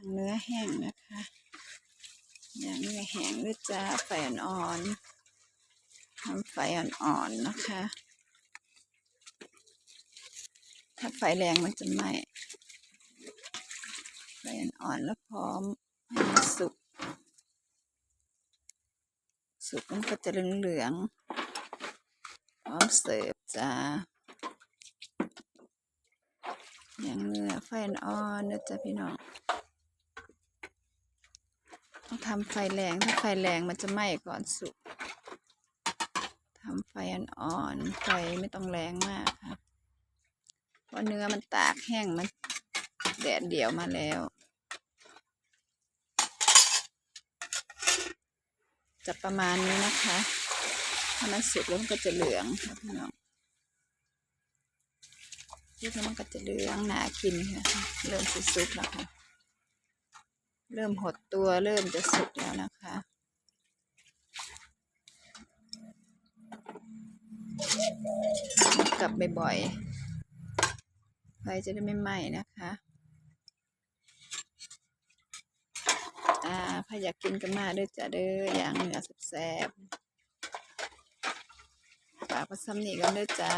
างเนื้อแห้งนะคะอย่างเนื้อแห้งด้วยจ้าไฟอ่อนๆทำไฟอ่อนๆนะคะ ถ้าไฟแรงมันจะไหม้ไฟอ่อนๆแล้วพร้อมให้มันสุกสุกมันก็จะเหลืองๆพร้อมเสิร์ฟจ้าอย่างเนื้อไฟอ่อนๆนะจ๊ะพี่น้อง ต้องทำไฟแรง ถ้าไฟแรงมันจะไหม้ก่อนสุกทำไฟอ่อนๆไฟไม่ต้องแรงมากค่ะเพราะเนื้อมันตากแห้งมันแดดเดี่ยวมาแล้ว จะประมาณนี้นะคะ ถ้ามันสุกแล้วมันก็จะเหลืองค่ะพี่น้องลูกแล้วมันก็จะเหลืองหนากินค่ะ เริ่มสิสุกแล้วค่ะ เริ่มหดตัวเริ่มจะสุกแล้วนะคะ กลับบ่อยๆไฟจะได้ไม่ไหม้นะคะอ่าถ้าอยากกินก็มาเด้อจ้ะเด้ออย่างเนื้อแซ่บๆฝากมาซ้ำนี่กันเด้อจ้า